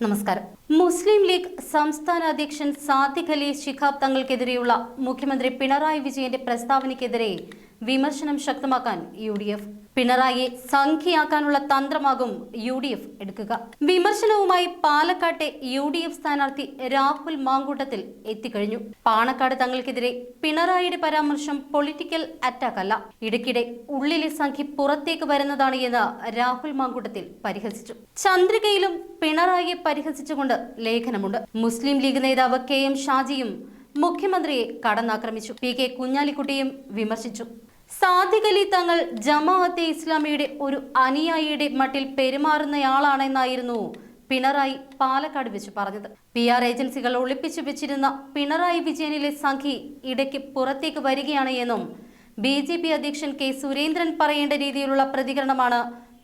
നമസ്കാരം. മുസ്ലിം ലീഗ് സംസ്ഥാന അധ്യക്ഷൻ സാദിഖ് അലി ശിഖാബ് തങ്ങൾക്കെതിരെയുള്ള മുഖ്യമന്ത്രി പിണറായി വിജയന്റെ പ്രസ്താവനയ്ക്കെതിരെ വിമർശനം ശക്തമാക്കാൻ യു എഫ് സംഖ്യയാക്കാനുള്ള തന്ത്രമാകും യു ഡി എഫ് എടുക്കുക. വിമർശനവുമായി പാലക്കാട്ടെ യു ഡി എഫ് സ്ഥാനാർത്ഥി രാഹുൽ മാങ്കൂട്ടത്തിൽ എത്തിക്കഴിഞ്ഞു. പാണക്കാട് തങ്ങൾക്കെതിരെ പിണറായിയുടെ പരാമർശം പൊളിറ്റിക്കൽ അറ്റാക്ക് അല്ല ഇടയ്ക്കിടെ ഉള്ളിലെ സംഖ്യ പുറത്തേക്ക് വരുന്നതാണ് എന്ന് രാഹുൽ മാങ്കൂട്ടത്തിൽ പരിഹസിച്ചു. ചന്ദ്രികയിലും പിണറായിയെ പരിഹസിച്ചുകൊണ്ട് ലേഖനമുണ്ട്. മുസ്ലിം ലീഗ് നേതാവ് കെ എം ഷാജിയും മുഖ്യമന്ത്രിയെ കടന്നാക്രമിച്ചു. പി കെ കുഞ്ഞാലിക്കുട്ടിയും വിമർശിച്ചു. അലി തങ്ങൾ ജമാഅത്തെ ഇസ്ലാമിയുടെ ഒരു അനുയായിയുടെ മട്ടിൽ പെരുമാറുന്നയാളാണെന്നായിരുന്നു പിണറായി പാലക്കാട് വെച്ച് പറഞ്ഞത്. പി ആർ ഏജൻസികൾ ഒളിപ്പിച്ചു വെച്ചിരുന്ന പിണറായി വിജയനിലെ സംഘി ഇടയ്ക്ക് പുറത്തേക്ക് വരികയാണ് എന്നും ബി ജെ പി അധ്യക്ഷൻ കെ സുരേന്ദ്രൻ പറയേണ്ട രീതിയിലുള്ള പ്രതികരണമാണ്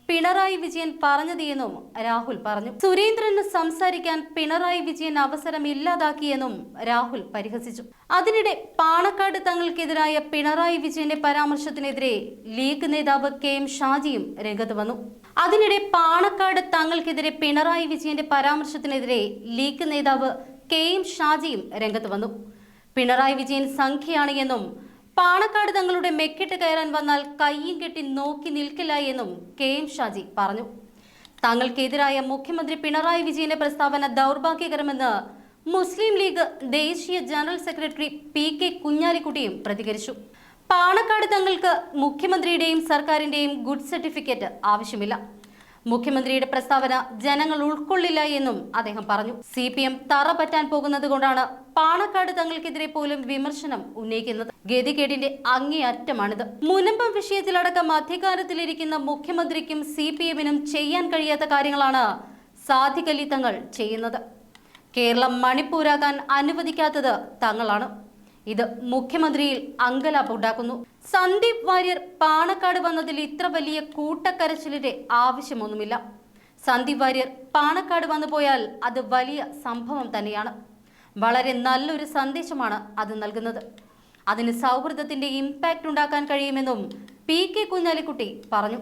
പിണറായി വിജയൻ പറഞ്ഞത് എന്നും രാഹുൽ പറഞ്ഞു. സുരേന്ദ്രന് സംസാരിക്കാൻ പിണറായി വിജയൻ അവസരം ഇല്ലാതാക്കിയെന്നും രാഹുൽ പരിഹസിച്ചു. അതിനിടെ പാണക്കാട് തങ്ങൾക്കെതിരായ പിണറായി വിജയന്റെ പരാമർശത്തിനെതിരെ ലീഗ് നേതാവ് കെ എം ഷാജിയും രംഗത്ത് വന്നു. അതിനിടെ പാണക്കാട് തങ്ങൾക്കെതിരെ പിണറായി വിജയന്റെ പരാമർശത്തിനെതിരെ ലീഗ് നേതാവ് കെ എം ഷാജിയും രംഗത്ത് വന്നു. പിണറായി വിജയൻ സംഖ്യയാണ് എന്നും പാണക്കാട് തങ്ങളുടെ മെക്കിട്ട് കയറാൻ വന്നാൽ കയ്യും കെട്ടി നോക്കി നിൽക്കില്ല എന്നും കെ എം ഷാജി പറഞ്ഞു. തങ്ങൾക്കെതിരായ മുഖ്യമന്ത്രി പിണറായി വിജയന്റെ പ്രസ്താവന ദൗർഭാഗ്യകരമെന്ന് മുസ്ലിം ലീഗ് ദേശീയ ജനറൽ സെക്രട്ടറി പി കെ കുഞ്ഞാലിക്കുട്ടിയും പ്രതികരിച്ചു. പാണക്കാട് തങ്ങൾക്ക് മുഖ്യമന്ത്രിയുടെയും സർക്കാരിന്റെയും ഗുഡ് സർട്ടിഫിക്കറ്റ് ആവശ്യമില്ല. മുഖ്യമന്ത്രിയുടെ പ്രസ്താവന ജനങ്ങൾ ഉൾക്കൊള്ളില്ല എന്നും അദ്ദേഹം പറഞ്ഞു. സി പി എം തറ പറ്റാൻ പോകുന്നത് കൊണ്ടാണ് പാണക്കാട് തങ്ങൾക്കെതിരെ പോലും വിമർശനം ഉന്നയിക്കുന്നത്. ഗതികേടിന്റെ അങ്ങേയറ്റമാണിത്. മുനമ്പം വിഷയത്തിലടക്കം അധികാരത്തിലിരിക്കുന്ന മുഖ്യമന്ത്രിക്കും സി പി എമ്മിനും ചെയ്യാൻ കഴിയാത്ത കാര്യങ്ങളാണ് സാധികലി തങ്ങൾ ചെയ്യുന്നത്. കേരളം മണിപ്പൂരാകാൻ അനുവദിക്കാത്തത് തങ്ങളാണ്. ഇത് മുഖ്യമന്ത്രിയിൽ അങ്കലാപ്പുണ്ടാക്കുന്നു സന്ദീപ് വാര്യർ പാണക്കാട് വന്നതിൽ ഇത്ര വലിയ കൂട്ടക്കരച്ചിലിന്റെ ആവശ്യമൊന്നുമില്ല. സന്ദീപ് വാര്യർ പാണക്കാട് വന്നു പോയാൽ അത് വലിയ സംഭവം തന്നെയാണ്. വളരെ നല്ലൊരു സന്ദേശമാണ് അത് നൽകുന്നത്. അതിന് സൗഹൃദത്തിന്റെ ഇമ്പാക്റ്റ് ഉണ്ടാക്കാൻ കഴിയുമെന്നും പി കെ കുഞ്ഞാലിക്കുട്ടി പറഞ്ഞു.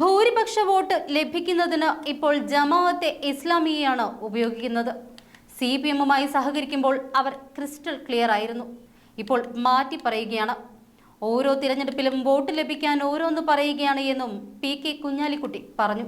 ഭൂരിപക്ഷ വോട്ട് ലഭിക്കുന്നതിന് ഇപ്പോൾ ജമാഅത്തെ ഇസ്ലാമിയെയാണ് ഉപയോഗിക്കുന്നത്. സി പി എമ്മുമായി സഹകരിക്കുമ്പോൾ അവർ ക്രിസ്റ്റൽ ക്ലിയർ ആയിരുന്നു. ഇപ്പോൾ മാറ്റി പറയുകയാണ്. ഓരോ തിരഞ്ഞെടുപ്പിലും വോട്ട് ലഭിക്കാൻ ഓരോന്ന് പറയുകയാണ് എന്നും പി കെ കുഞ്ഞാലിക്കുട്ടി പറഞ്ഞു.